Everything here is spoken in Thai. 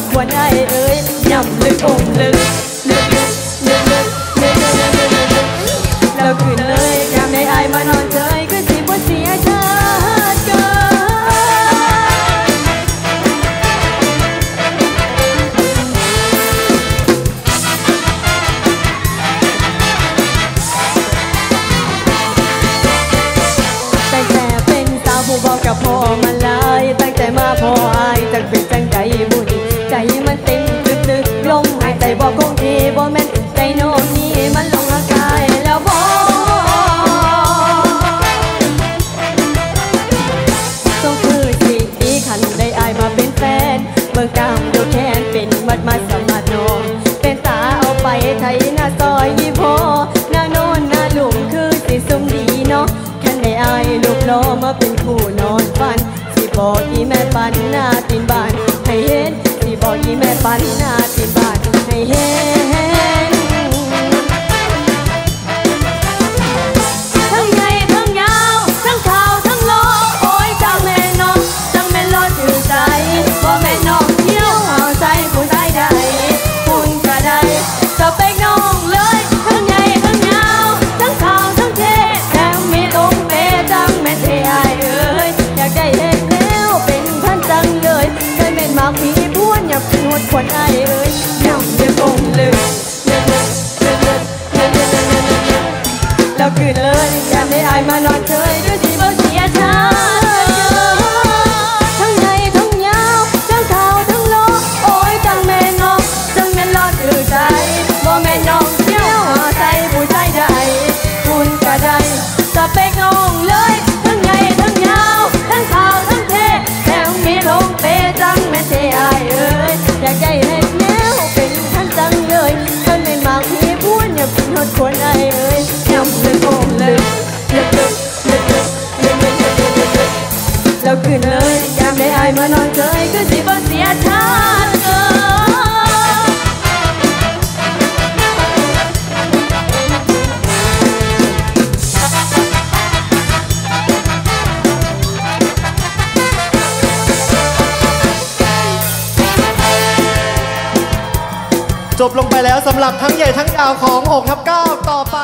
ดหัวได้เอ้ยย่ำลึกองลึกลึกลึกลึกลึกลึกลึกลึกลึกลึกลึกลยยามในอายมานอนเจยกลึกลึกลึกลึกลึกลึกลึกลึกลึกลึกลึกลึกกับพ่อมัน น้อมาเป็นคู่นอนปันสิบอกอีแม่ปันหน้าตีนบานให้เห็นสิบอกอีแม่ปันหน้าตีนบานให้เห็น เราคืนเลยยามได้อายมานอนเฉยด้วยสิบ่เสียชาติทั้งใหญ่ทั้งยาวทั้งขาวทั้งโลโอ้ยจังแม่นองจังแม่นรอดถือใจบ่แม่น้องเที่ยวหาใจผู้ชายใดคุณก็ได้สเปกน้องเลยทั้งใหญ่ทั้งยาวทั้งขาวทั้งเท่แถมมีลงเปจังแม่เท่อายเอ้ยอยากได้เห็นแนวเป็นท่านจังเลยท่านไม่มากพี่พูดอย่าเป็นหดควรไอเอ้ย เราขึ้นเลยยามได้อายมานอนเฉยก็สิบ่เสียชาติเกิจบลงไปแล้วสำหรับทั้งใหญ่ทั้งยาวของ6ทับ9ต่อไป